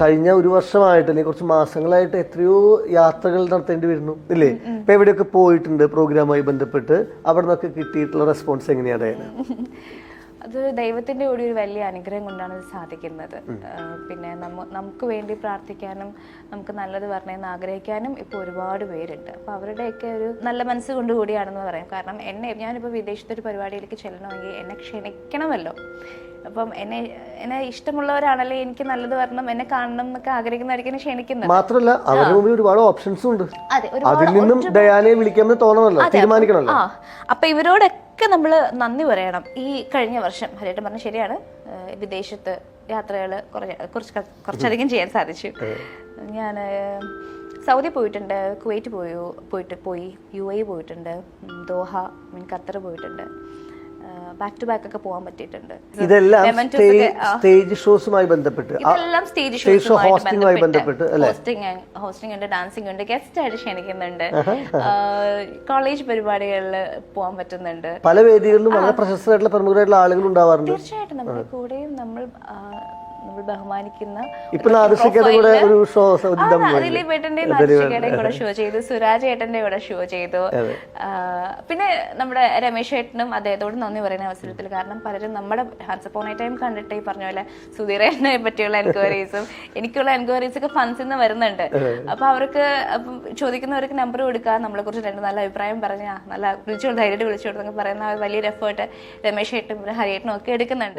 കഴിഞ്ഞ ഒരു വർഷമായിട്ട് അല്ലെങ്കിൽ കുറച്ച് മാസങ്ങളായിട്ട് എത്രയോ യാത്രകൾ നടത്തേണ്ടി വരുന്നു. ഇല്ലേ? ഇപ്പൊ എവിടെയൊക്കെ പോയിട്ടുണ്ട് പ്രോഗ്രാമായി ബന്ധപ്പെട്ട്? അവിടെ നിന്നൊക്കെ കിട്ടിയിട്ടുള്ള റെസ്പോൺസ് എങ്ങനെയാണ്? അതായത് അത് ദൈവത്തിന്റെ കൂടി ഒരു വലിയ അനുഗ്രഹം കൊണ്ടാണ് ഇത് സാധിക്കുന്നത്. പിന്നെ നമ്മ നമുക്ക് വേണ്ടി പ്രാർത്ഥിക്കാനും നമുക്ക് നല്ലത് പറഞ്ഞെന്ന് ആഗ്രഹിക്കാനും ഇപ്പോൾ ഒരുപാട് പേരുണ്ട്. അപ്പോൾ അവരുടെയൊക്കെ ഒരു നല്ല മനസ്സ് കൊണ്ടുകൂടിയാണെന്ന് പറയാം. കാരണം എന്നെ ഞാനിപ്പോൾ വിദേശത്തൊരു പരിപാടിയിലേക്ക് ചെല്ലണമെങ്കിൽ എന്നെ ക്ഷണിക്കണമല്ലോ. അപ്പം എന്നെ എന്നെ ഇഷ്ടമുള്ളവരാണല്ലേ എനിക്ക് നല്ലത് വരണം എന്നെ കാണണം എന്നൊക്കെ ആഗ്രഹിക്കുന്നവർക്ക് എന്നെ ക്ഷണിക്കുന്നത് മാത്രമല്ല അവരുടെ മുമ്പിൽ ഒരുപാട് ഓപ്ഷൻസും ഉണ്ട്. അതിൽ നിന്നും ഡയാനയെ വിളിക്കാമെന്ന് തോന്നണമല്ലോ തീരുമാനിക്കണമല്ലോ. അപ്പൊ ഇവരോടൊക്കെ നമ്മൾ നന്ദി പറയണം. ഈ കഴിഞ്ഞ വർഷം ഹരിയേട്ടൻ പറഞ്ഞ ശരിയാണ് വിദേശത്ത് യാത്രകൾ കുറച്ച് കുറച്ചധികം ചെയ്യാൻ സാധിച്ചു. ഞാൻ സൗദി പോയിട്ടുണ്ട് കുവൈറ്റ് പോയി പോയിട്ട് പോയി യു എ പോയിട്ടുണ്ട് ദോഹ മീൻ ഖത്തർ പോയിട്ടുണ്ട്. ബാക്ക് ടു ബാക്ക് ഒക്കെ പോകാൻ പറ്റിയിട്ടുണ്ട്. ഇതെല്ലാം സ്റ്റേജ് ഷോസുമായി ബന്ധപ്പെട്ട് ഇതെല്ലാം സ്റ്റേജ് ഷോസുമായി ബന്ധപ്പെട്ട്? ഹോസ്റ്റിംഗ് ഹോസ്റ്റിംഗ് ഉണ്ട് ഡാൻസിംഗ് ഉണ്ട് ഗസ്റ്റ് ആയിട്ട് ക്ഷണിക്കുന്നുണ്ട്. കോളേജ് പരിപാടികളിൽ പോകാൻ പറ്റുന്നുണ്ട്. പല വേദികളിലും വളരെ പ്രശസ്തരായിട്ടുള്ള പ്രമുഖരായിട്ടുള്ള ആളുകൾ ഉണ്ടാവാറുണ്ട്. തീർച്ചയായിട്ടും നമ്മുടെ കൂടെയും നമ്മൾ നമ്മൾ ബഹുമാനിക്കുന്ന കൂടെ ഷോ കൂടെ ചെയ്തു സുരാജ് ഏട്ടന്റെ കൂടെ ഷോ ചെയ്തു. പിന്നെ നമ്മുടെ രമേശ് ഏട്ടനും അദ്ദേഹത്തോട് നന്ദി പറയുന്ന അവസരത്തിൽ കാരണം പലരും നമ്മുടെ ഹാൻസ് ടൈം കണ്ടിട്ട് ഈ പറഞ്ഞ പോലെ സുധീരനെ പറ്റിയുള്ള എൻക്വയറീസും എനിക്കുള്ള എൻക്വയറീസ് ഒക്കെ ഫൺസിൽ നിന്ന് വരുന്നുണ്ട്. അപ്പൊ അവർക്ക് ചോദിക്കുന്നവർക്ക് നമ്പർ കൊടുക്കുക നമ്മളെ കുറിച്ച് രണ്ട് നല്ല അഭിപ്രായം പറഞ്ഞ നല്ല വിളിച്ചു ധൈര്യമായിട്ട് വിളിച്ചു കൊടുത്തൊക്കെ പറയുന്ന വലിയൊരു എഫേർട്ട് രമേശ് ഏട്ടനും ഹരിയേട്ടനും ഒക്കെ എടുക്കുന്നുണ്ട്.